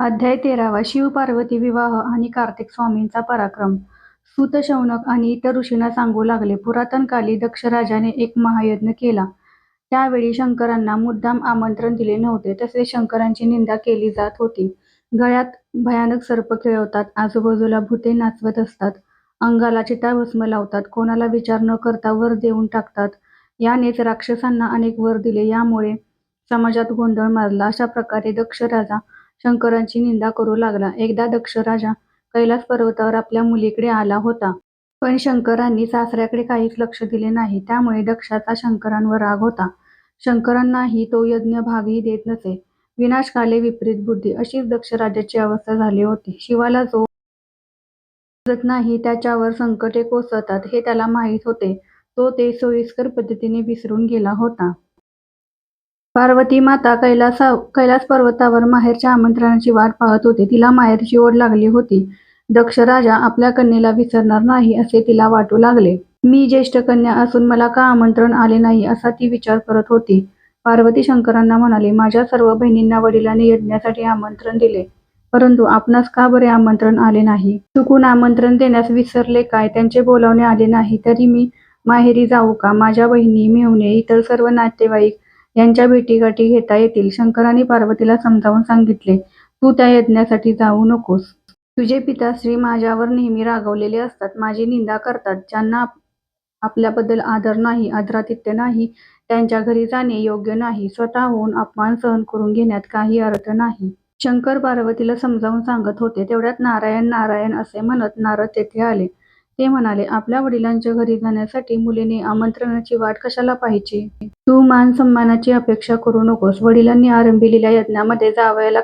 अध्याय तेरावा शिव-पार्वती विवाह आणि कार्तिक स्वामींचा पराक्रम सूत शौनक आणि इतर ऋषींना सांगू लागले पुरातन काली दक्ष राजाने एक महायज्ञ केला. त्यावेळी शंकरांना मुद्दाम आमंत्रण दिले नव्हते. तसेच शंकरांची निंदा केली जात होती. गळ्यात भयानक सर्प खेळवतात, आजूबाजूला भुते नाचवत असतात, अंगाला चिताभस्म लावतात, कोणाला विचार न करता वर देऊन टाकतात. यानेच राक्षसांना अनेक वर दिले. यामुळे समाजात गोंधळ माजला. अशा प्रकारे दक्ष राजा शंकरांची निंदा करू लागला. एकदा दक्ष राजा कैलास पर्वतावर आपल्या मुलीकडे आला होता. पण शंकरांनी सासऱ्याकडे काहीच लक्ष दिले नाही. त्यामुळे दक्षाचा शंकरांवर राग होता. शंकरांनाही तो यज्ञ भागही देत नसे. विनाशकाले विपरीत बुद्धी अशीच दक्ष राजाची अवस्था झाली होती. शिवाला जो नाही त्याच्यावर संकटे कोसळतात हे त्याला माहीत होते. तो ते सोयीस्कर पद्धतीने विसरून गेला होता. पार्वती माता कैलास पर्वतावर माहेरच्या आमंत्रणाची वाट पाहत होती. तिला माहेरची ओढ लागली होती. दक्ष राजा आपल्या कन्येला विसरणार नाही असे तिला वाटू लागले. मी ज्येष्ठ कन्या असून मला का आमंत्रण आले नाही असा ती विचार करत होती. पार्वती शंकरांना म्हणाले माझ्या सर्व बहिणींना वडिलांनी यज्ञासाठी आमंत्रण दिले, परंतु आपणास का बरे आमंत्रण आले नाही? चुकून आमंत्रण देण्यास विसरले काय? त्यांचे बोलावणे आले नाही तरी मी माहेरी जाऊ का? माझ्या बहिणी, मेहुणे इतर सर्व नातेवाईक यांच्या भेटीगाठी घेता येतील. शंकरांनी पार्वतीला समजावून सांगितले, तू त्या यज्ञासाठी जाऊ नकोस. तुझे पिताश्री माझ्यावर नेहमी रागावलेले असतात. माझी निंदा करतात. ज्यांना आपल्याबद्दल आदर नाही, आदरातिथ्य नाही त्यांच्या घरी जाणे योग्य नाही. स्वतःहून अपमान सहन करून घेण्यात काही अर्थ नाही. शंकर पार्वतीला समजावून सांगत होते. तेवढ्यात नारायण नारायण असे म्हणत नारद तेथे आले. ते म्हणाले, आपल्या वडिलांच्या घरी जाण्यासाठी मुलीने आमंत्रणाची वाट कशाला पाहायची? तू मान सन्मानाची अपेक्षा करू नकोस. वडिलांनी आरंभिलेल्या यज्ञामध्ये जावयाला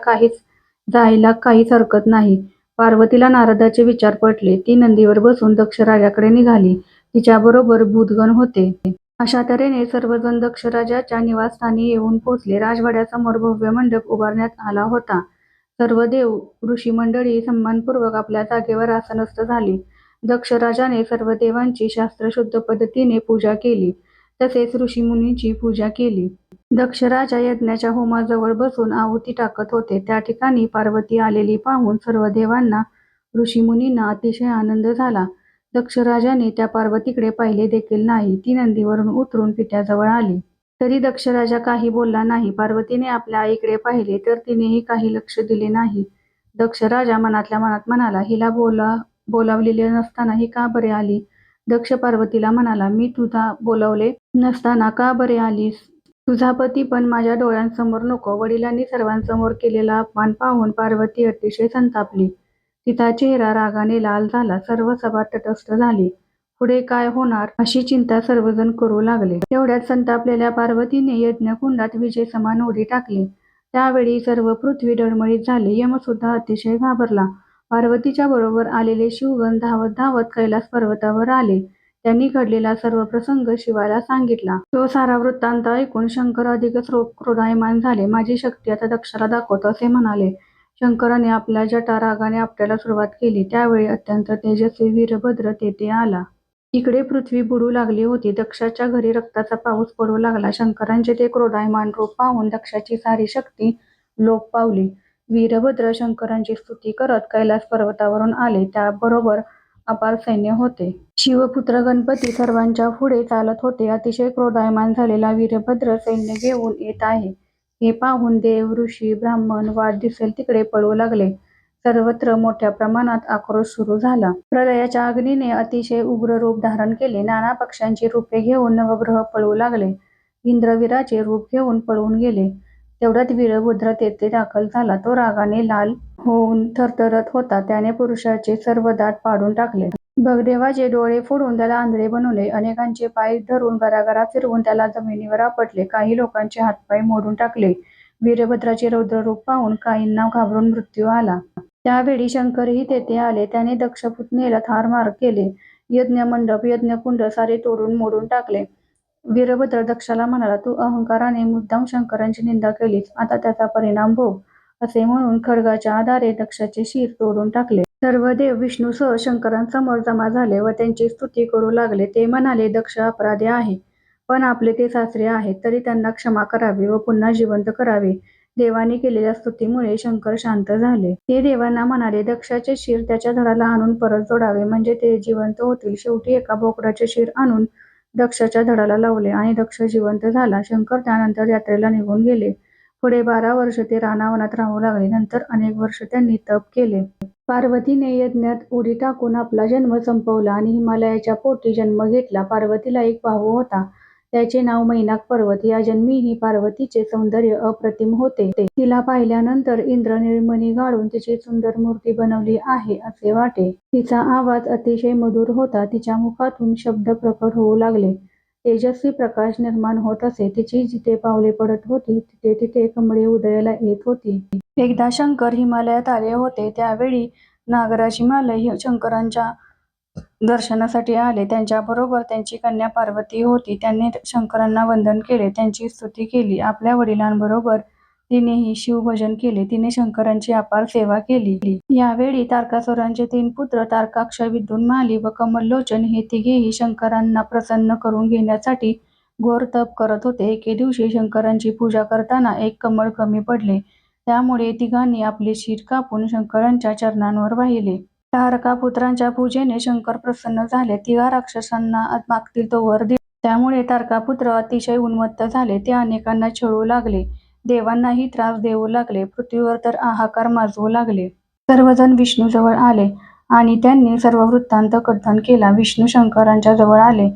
जायला काहीच हरकत नाही. पार्वतीला नारदाचे विचार पटले. ती नंदीवर बसून दक्ष राजाकडे निघाली. तिच्याबरोबर भूतगण होते. अशा तऱ्हेने सर्वजण दक्ष राजाच्या निवासस्थानी येऊन पोचले. राजवाड्यासमोर भव्य मंडप उभारण्यात आला होता. सर्व देव ऋषीमंडळी सन्मानपूर्वक आपल्या जागेवर आसनस्थ झाली. दक्ष राजाने सर्व देवांची शास्त्रशुद्ध पद्धतीने पूजा केली. तसेच ऋषीमुनींची पूजा केली. दक्ष राजा यज्ञाच्या होमाजवळ बसून आहुती टाकत होते. त्या ठिकाणी पार्वती आलेली पाहून सर्व देवांना, ऋषीमुनींना अतिशय आनंद झाला. दक्ष राजाने त्या पार्वतीकडे पाहिले देखील नाही. ती नंदीवरून उतरून पित्याजवळ आली. तरी दक्ष राजा काही बोलला नाही. पार्वतीने आपल्या आईकडे पाहिले तर तिनेही काही लक्ष दिले नाही. दक्ष राजा मनातल्या मनात म्हणाला, हिला बोला बोलावलेले नसताना ही का बरे आली? दक्ष पार्वतीला म्हणाला, मी तुझा बोलावले नसताना का बरे आलीस? तुझा पती पण माझ्या डोळ्यांसमोर नको. वडिलांनी सर्वांसमोर केलेला अपमान पाहून पार्वती अतिशय संतापली. तिचा चेहरा रागाने लाल झाला. सर्व सभा तटस्थ झाली. पुढे काय होणार अशी चिंता सर्वजण करू लागले. तेवढ्यात संतापलेल्या पार्वतीने यज्ञकुंडात विजेसमान उडी टाकली. त्यावेळी सर्व पृथ्वी डळमळीत झाली. यमसुद्धा अतिशय घाबरला. पार्वतीच्या बरोबर आलेले शिवगण धावत धावत कैलास पर्वतावर आले. त्यांनी घडलेला सर्व प्रसंग शिवाला सांगितला. तो सारा वृत्तांत ऐकून शंकर अधिकच क्रोधायमान झाले. माझी शक्ती आता दक्षाला दाखवतो असे म्हणाले. शंकराने आपल्या जटा रागाने सुरुवात केली. त्यावेळी अत्यंत तेजस्वी वीरभद्र तेथे आला. इकडे पृथ्वी बुडू लागली होती. दक्षाच्या घरी रक्ताचा पाऊस पडू लागला. शंकरांचे ते क्रोधायमान रूप पाहून दक्षाची सारी शक्ती लोप पावली. वीरभद्र शंकरांची स्तुती करत कैलास पर्वतावरून आले. त्याबरोबर अपार सैन्य होते. शिवपुत्र गणपती सर्वांच्या पुढे चालत होते. अतिशय क्रोधायमान झालेला वीरभद्र सैन्य घेऊन येत आहे हे पाहून देव, ऋषी, ब्राह्मण वाट दिसेल तिकडे पळू लागले. सर्वत्र मोठ्या प्रमाणात आक्रोश सुरू झाला. प्रलयाच्या अग्नीने अतिशय उग्र रूप धारण केले. नाना पक्ष्यांची रूपे घेऊन नवग्रह पळू लागले. इंद्रवीराचे रूप घेऊन पळून गेले. तेवढ्यात वीरभद्र तेथे दाखल झाला. तो रागाने लाल होऊन थरथरत होता. त्याने पुरुषाचे सर्व दात पाडून टाकले. भगदेवाचे डोळे फोडून त्याला आंधळे बनवले. अनेकांचे पाय धरून गरागरा फिरवून त्याला जमिनीवर आपटले. काही लोकांचे हातपाय मोडून टाकले. वीरभद्राचे रौद्र रूप पाहून काहींना घाबरून मृत्यू आला. त्यावेळी शंकरही तेथे आले. त्याने दक्षपुतनेला ठार मार केले. यज्ञमंडप, यज्ञकुंड सारे तोडून मोडून टाकले. वीरभद्र दक्षाला म्हणाला, तू अहंकाराने मुद्दाम शंकरांची निंदा केलीस. आता त्याचा परिणाम भोग. असे म्हणून खडगाच्या आधारे दक्षाचे शिर तोडून टाकले. सर्व देव विष्णूसह शंकरांसमोर जमा झाले व त्यांची स्तुती करू लागले. ते म्हणाले, दक्ष अपराधी आहे. पण आपले ते सासरे आहेत तरी त्यांना क्षमा करावी व पुन्हा जिवंत करावे. देवाने केलेल्या स्तुतीमुळे शंकर शांत झाले. ते देवांना म्हणाले, दक्षाचे शिर त्याच्या धडाला आणून परत जोडावे, म्हणजे ते जिवंत होतील. शेवटी एका बोकडाचे शिर आणून दक्षाच्या धडाला लावले आणि दक्ष जिवंत झाला. शंकर त्यानंतर यात्रेला निघून गेले. पुढे बारा वर्ष ते रानावनात राहू लागले. नंतर अनेक वर्ष त्यांनी तप केले. पार्वतीने यज्ञात उडी टाकून आपला जन्म संपवला आणि हिमालयाच्या पोटी जन्म घेतला. पार्वतीला एक भाऊ होता. त्याचे नाव मैनाक पर्वत. या जन्मीही पार्वतीचे सौंदर्य अप्रतिम होते. तिला पाहिल्यानंतर इंद्र निर्मणी गाळून तिची सुंदर मूर्ती बनवली आहे असे वाटे. तिचा आवाज अतिशय मधुर होता. तिच्या मुखातून शब्द प्रकट होऊ लागले. तेजस्वी प्रकाश निर्माण होत असे. तिची जिथे पावले पडत होती तिथे तिथे कमळे उदयाला येत होती. एकदा शंकर हिमालयात आले होते. त्यावेळी नागराज हिमालय शंकरांच्या दर्शनासाठी आले. त्यांच्याबरोबर त्यांची कन्या पार्वती होती. त्यांनी शंकरांना वंदन केले, त्यांची स्तुती केली. आपल्या वडिलांबरोबर तिनेही शिवभजन केले. तिने शंकरांची अपार सेवा केली. यावेळी तारकासुरांचे तीन पुत्र तारकाक्ष, विद्युन्माली व कमललोचन हे तिघेही शंकरांना प्रसन्न करून घेण्यासाठी घोर तप करत होते. एके दिवशी शंकरांची पूजा करताना एक कमळ कमी पडले. त्यामुळे तिघांनी आपले शीर कापून शंकरांच्या चरणांवर वाहिले. तारकापुत्रांच्या पूजेने शंकर प्रसन्न झाले. तिघा राक्षसांना मागतील तो वर दिला. त्यामुळे तारकापुत्र अतिशय उन्मत्त झाले. ते अनेकांना छळू लागले. देवांनाही त्रास देऊ लागले. पृथ्वीवर तर हाहाकार माजवू लागले. सर्वजण विष्णूजवळ आले आणि त्यांनी सर्व वृत्तांत कथन केला. विष्णू शंकरांच्या जवळ आले.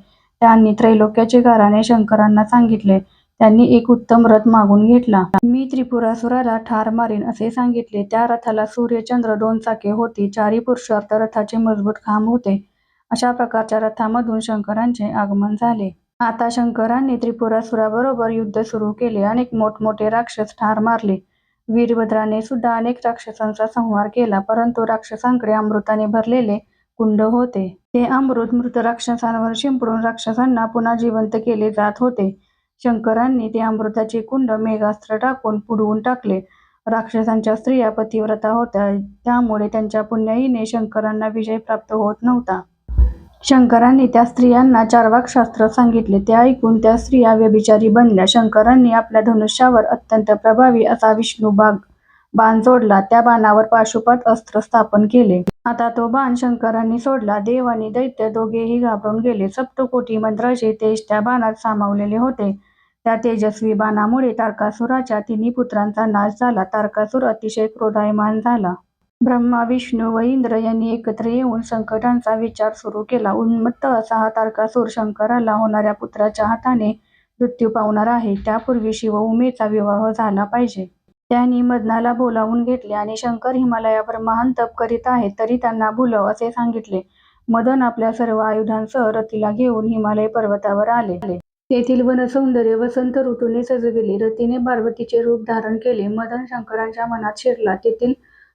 त्यांनी त्रैलोक्याचे गाऱ्हाणे शंकरांना सांगितले. त्यांनी एक उत्तम रथ मागून घेतला. मी त्रिपुरासुराला ठार मारीन असे सांगितले. त्या रथाला सूर्य, चंद्र, दोन चाके होती. चारी पुरुषार्थ रथाचे मजबूत खांब होते. अशा प्रकारच्या रथामधून शंकरांचे आगमन झाले. आता शंकरांनी त्रिपुरासुराबरोबर युद्ध सुरू केले. अनेक मोठमोठे राक्षस ठार मारले. वीरभद्राने सुद्धा अनेक राक्षसांचा संहार केला. परंतु राक्षसांकडे अमृताने भरलेले कुंड होते. ते अमृत मृत राक्षसांवर शिंपडून राक्षसांना पुन्हा जिवंत केले जात होते. शंकरांनी ते अमृताचे कुंड मेघास्त्र टाकून बुडवून टाकले. राक्षसांच्या स्त्रिया पतिव्रता होत्या, त्यामुळे त्यांच्या पुण्याईने शंकरांना विजय प्राप्त होत नव्हता. शंकरांनी त्या स्त्रियांना चार्वाकशास्त्र सांगितले. ते ऐकून त्या स्त्रिया व्यभिचारी बनल्या. शंकरांनी आपल्या धनुष्यावर अत्यंत प्रभावी असा विष्णू बाण सोडला. त्या बाणावर पाशुपात अस्त्र स्थापन केले. आता तो बाण शंकरांनी सोडला. देव आणि दैत्य दोघेही घाबरून गेले. सप्तकोटी मंत्रांचे तेज त्या बाणात सामावलेले होते. त्या तेजस्वी बाणामुळे तारकासुराच्या तिन्ही पुत्रांचा नाश झाला. तारकासुर अतिशय क्रोधायमान झाला. ब्रह्मा, विष्णू व इंद्र यांनी एकत्र येऊन संकटांचा विचार सुरू केला. उन्मत्त असा हा तारकासुर शंकराला होणाऱ्या पुत्राच्या हाताने मृत्यू पावणार आहे. त्यापूर्वी शिव उमेचा विवाह झाला पाहिजे. त्यांनी मदनाला बोलावून घेतले आणि शंकर हिमालयावर महान तप करीत आहेत, तरी त्यांना भुलव असे सांगितले. मदन आपल्या सर्व आयुधांसह रतीला घेऊन हिमालय पर्वतावर आले. तेथील वनसौंदर्य वसंत ऋतूने सजविले. रतीने पार्वतीचे रूप धारण केले. मदन शंकरांच्या मनात शिरला. तेथील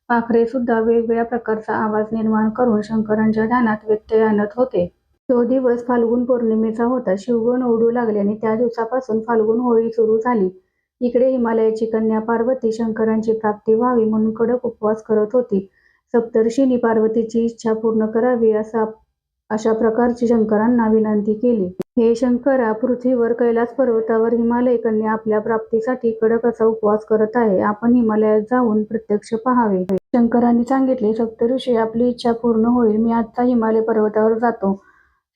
पाखरे सुद्धा वेगवेगळ्या प्रकारचा आवाज निर्माण करून शंकरांच्या ध्यानात व्यत्यय आणत होते. तो दिवस फाल्गुन पौर्णिमेचा होता. शिवगण ओढू लागले आणि त्या दिवसापासून फाल्गुन होळी सुरू झाली. इकडे हिमालयाची कन्या पार्वती शंकरांची प्राप्ती व्हावी म्हणून कडक उपवास करत होती. सप्तर्षींनी पार्वतीची इच्छा पूर्ण करावी असा अशा प्रकारची शंकरांना विनंती केली. हे शंकरा, पृथ्वीवर कैलास पर्वतावर हिमालय कन्या आपल्या प्राप्तीसाठी कडक असा उपवास करत आहे. आपण हिमालयात जाऊन प्रत्यक्ष पाहावे. शंकरांनी सांगितले, सप्तर्षी, आपली इच्छा पूर्ण होईल. मी आता हिमालय पर्वतावर जातो.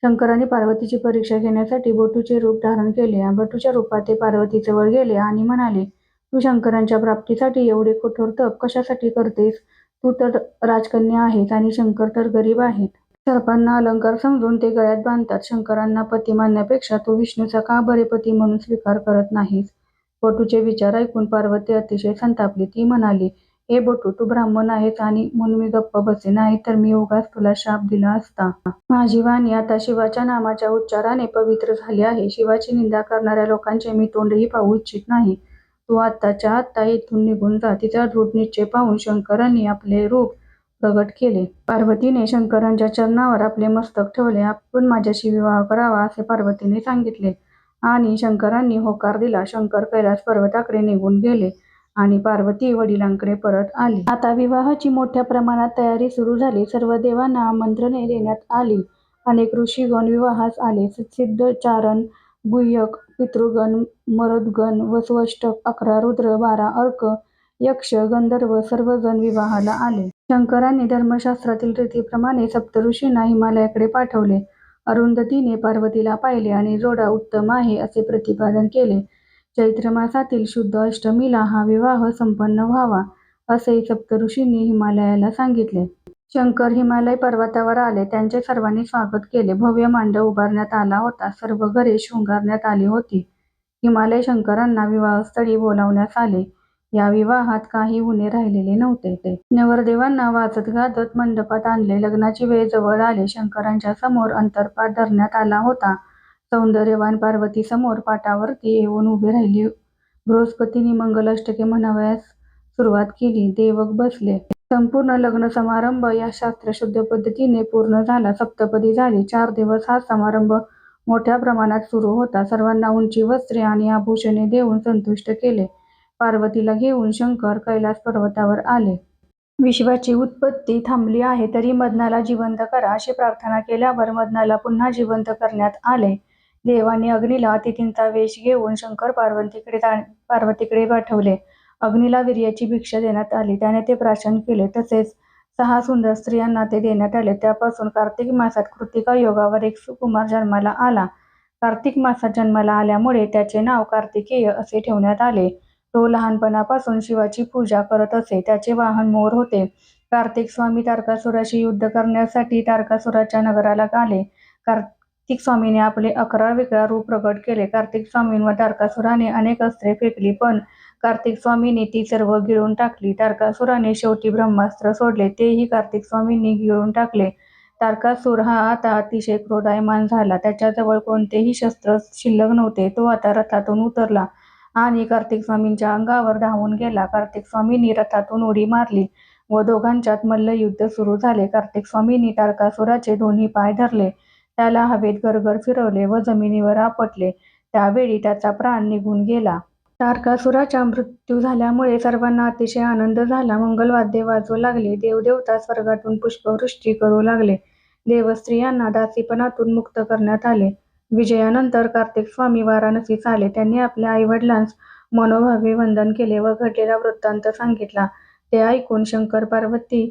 शंकरांनी पार्वतीची परीक्षा घेण्यासाठी बटूचे रूप धारण केले. बटूच्या रूपात ते पार्वतीजवळ गेले आणि म्हणाले, तू शंकरांच्या प्राप्तीसाठी एवढे कठोर तप कशासाठी करतेस? तू तर राजकन्या आहेस आणि शंकर तर गरीब आहेत. सर्पांना अलंकार समजून ते गळ्यात बांधतात. शंकरांना पती मानण्यापेक्षा तू विष्णूचा का बरे पती म्हणून स्वीकार करत नाहीस? बटूचे विचार ऐकून पार्वती अतिशय संतापली. ती म्हणाली, हे बटू, तू ब्राह्मण आहेस आणि म्हणून मी गप्प बसे, नाहीतर मी उगाच तुला शाप दिला असता. माझी वाणी आता शिवाच्या नामाच्या उच्चाराने पवित्र झाली आहे. शिवाची निंदा करणाऱ्या लोकांचे मी तोंडही पाहू इच्छित नाही. तू आत्ताच्या आत्ता इथून निघून जा. तिचा दृढ निश्चय पाहून शंकरांनी आपले रूप प्रगट केले. पार्वतीने शंकरांच्या चरणावर आपले मस्तक ठेवले. आपण माझ्याशी विवाह करावा असे पार्वतीने सांगितले आणि शंकरांनी होकार दिला. शंकर कैलास पर्वताकडे निघून गेले आणि पार्वती वडिलांकडे परत आली. आता विवाहाची मोठ्या प्रमाणात तयारी सुरू झाली. सर्व देवांना आमंत्रणे देण्यात आली. अनेक ऋषीगण विवाहास आले. सिद्ध, चारण, गुह्यक, पितृगण मरुद्गण वसवष्टक अकरा रुद्र बारा अर्क यक्ष गंधर्व सर्वजण विवाहाला आले शंकरांनी धर्मशास्त्रातील रीतीप्रमाणे सप्तऋषींना हिमालयाकडे पाठवले अरुंधतीने पार्वतीला पाहिले आणि जोडा उत्तम आहे असे प्रतिपादन केले चैत्र मासातील शुद्ध अष्टमीला हा विवाह संपन्न व्हावा असे सप्तऋषींनी हिमालयाला सांगितले. शंकर हिमालय पर्वतावर आले. त्यांचे सर्वांनी स्वागत केले. भव्य मांडव उभारण्यात आला होता. सर्व घरे शृंगारण्यात आली होती. हिमालय शंकरांना विवाहस्थळी बोलावण्यात आले. या विवाहात काही उणे राहिलेले नव्हते. ते नवरदेवांना वाजत गाजत मंडपात आणले. लग्नाची वेळ जवळ आले. शंकरांच्या समोर अंतरपाठ धरण्यात आला होता. सौंदर्यवान पार्वती समोर पाटावरती येऊन उभी राहिली. बृहस्पतीने मंगलाष्टके म्हणावयास सुरुवात केली. देवक बसले. संपूर्ण लग्न समारंभ या शास्त्रशुद्ध पद्धतीने पूर्ण झाला. सप्तपदी झाली. चार दिवस हा समारंभ मोठ्या प्रमाणात सुरू होता. सर्वांना उंची वस्त्रे आणि आभूषणे देऊन संतुष्ट केले. पार्वतीला घेऊन शंकर कैलास पर्वतावर आले. विश्वाची उत्पत्ती थांबली आहे. तरी मदनाला जिवंत करा अशी प्रार्थना केल्यावर मदनाला पुन्हा जिवंत करण्यात आले. देवाने अग्नीला अतिथींचा वेश घेऊन शंकर पार्वतीकडे पार्वतीकडे पाठवले. अग्नीला वीर्याची भिक्षा देण्यात आली. त्याने ते प्राशन केले. तसेच सहा सुंदर स्त्रियांना ते देण्यात आले. त्यापासून कार्तिक मासात कृतिका योगावर एक सुकुमार जन्माला आला. कार्तिक मासात जन्माला आल्यामुळे त्याचे नाव कार्तिकेय असे ठेवण्यात आले. तो लहानपणापासून शिवाची पूजा करत असे. त्याचे वाहन मोर होते. कार्तिक स्वामी तारकासुराशी युद्ध करण्यासाठी तारकासुराच्या नगराला आले. कार्तिक स्वामीने आपले अकरा वेगळा रूप प्रकट केले. कार्तिक स्वामींवर तारकासुराने अनेक अस्त्रे फेकली पण कार्तिक स्वामींनी ती सर्व गिळून टाकली. तारकासुराने शेवटी ब्रह्मास्त्र सोडले तेही कार्तिक स्वामींनी गिळून टाकले. तारकासूर हा आता अतिशय क्रोधायमान झाला. त्याच्याजवळ कोणतेही शस्त्र शिल्लक नव्हते. तो आता रथातून उतरला आणि कार्तिक स्वामींच्या अंगावर धावून गेला. कार्तिक स्वामींनी रथातून उडी मारली व दोघांच्यात मल्लयुद्ध सुरू झाले. कार्तिक स्वामींनी तारकासुराचे दोन्ही पाय धरले. त्याला हवेत घरघर फिरवले व जमिनीवर आपटले. त्यावेळी त्याचा प्राण निघून गेला. तारकासुराचा मृत्यू झाल्यामुळे सर्वांना अतिशय आनंद झाला. मंगलवाद्ये वाजू लागले. देवदेवता स्वर्गातून पुष्पवृष्टी करू लागले. देवस्त्रियांना दासीपणातून मुक्त करण्यात आले. विजयानंतर कार्तिक स्वामी वाराणसीस आले. त्यांनी आपल्या आईवडिलांस मनोभावे वंदन केले व घडलेला वृत्तांत सांगितला. ते ऐकून शंकर पार्वती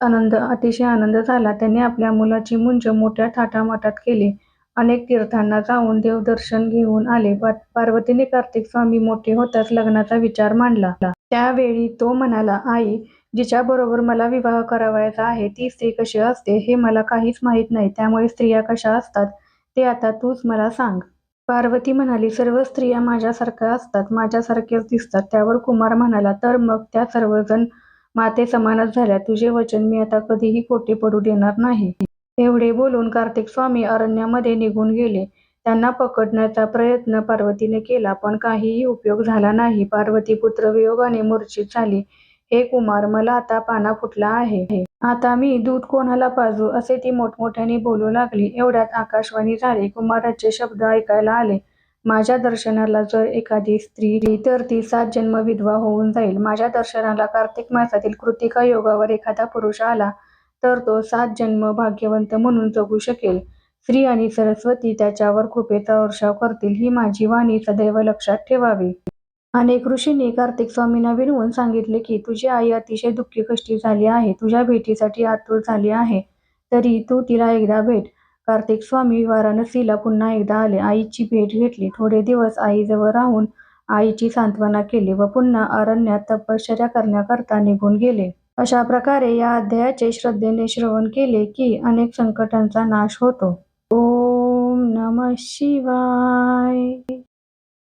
आनंद अतिशय आनंद झाला. त्यांनी आपल्या मुलाची मुंज मोठ्या थाटामाटात केली. अनेक तीर्थांना जाऊन देवदर्शन घेऊन आले. पार्वतीने कार्तिक स्वामी मोठे होताच लग्नाचा विचार मांडला. त्यावेळी तो म्हणाला आई जिच्याबरोबर मला विवाह करावयाचा आहे ती स्त्री कशी असते हे मला काहीच माहीत नाही. त्यामुळे स्त्रिया कशा असतात ते आता तूच मला सांग. पार्वती म्हणाली सर्व स्त्रिया माझ्यासारख्या असतात माझ्यासारख्याच दिसतात. त्यावर कुमार म्हणाला तर मग त्या सर्वजण माते समानच झाल्या. तुझे वचन मी आता कधीही खोटे पडू देणार नाही. एवढे बोलून कार्तिक स्वामी अरण्यामध्ये निघून गेले. त्यांना पकडण्याचा प्रयत्न पार्वतीने केला पण काहीही उपयोग झाला नाही. पार्वती पुत्र वियोगाने मूर्छित झाली. हे कुमार मला आता पाना फुटला आहे. आता मी दूध कोणाला पाजू? असे ती मोठमोठ्याने बोलू लागली. एवढ्यात आकाशवाणी झाली. कुमाराचे शब्द ऐकायला आले. माझ्या दर्शनाला जर एखादी स्त्री आली तर ती सात जन्म विधवा होऊन जाईल. माझ्या दर्शनाला कार्तिक मासातील कृतिका योगावर एखादा पुरुष आला तर तो सात जन्म भाग्यवंत म्हणून जगू शकेल. स्त्री आणि सरस्वती त्याच्यावर कृपेचा वर्षाव करतील ही माझी वाणी सदैव लक्षात ठेवावी. अनेक ऋषींनी कार्तिक स्वामींना विनवून सांगितले की तुझी आई अतिशय दुःखी कष्टी झाली आहे. तुझ्या भेटीसाठी आतुर झाली आहे. तरी तू तिला एकदा भेट. कार्तिक स्वामी वाराणसीला पुन्हा एकदा आले. आईची भेट घेतली. थोडे दिवस आईजवळ राहून आईची सांत्वना केली व पुन्हा अरण्यात तपश्चर्या करण्याकरता निघून गेले. अशा प्रकारे या अध्यायाचे श्रद्धेने श्रवण केले की अनेक संकटांचा नाश होतो. ओम नम शिवाय.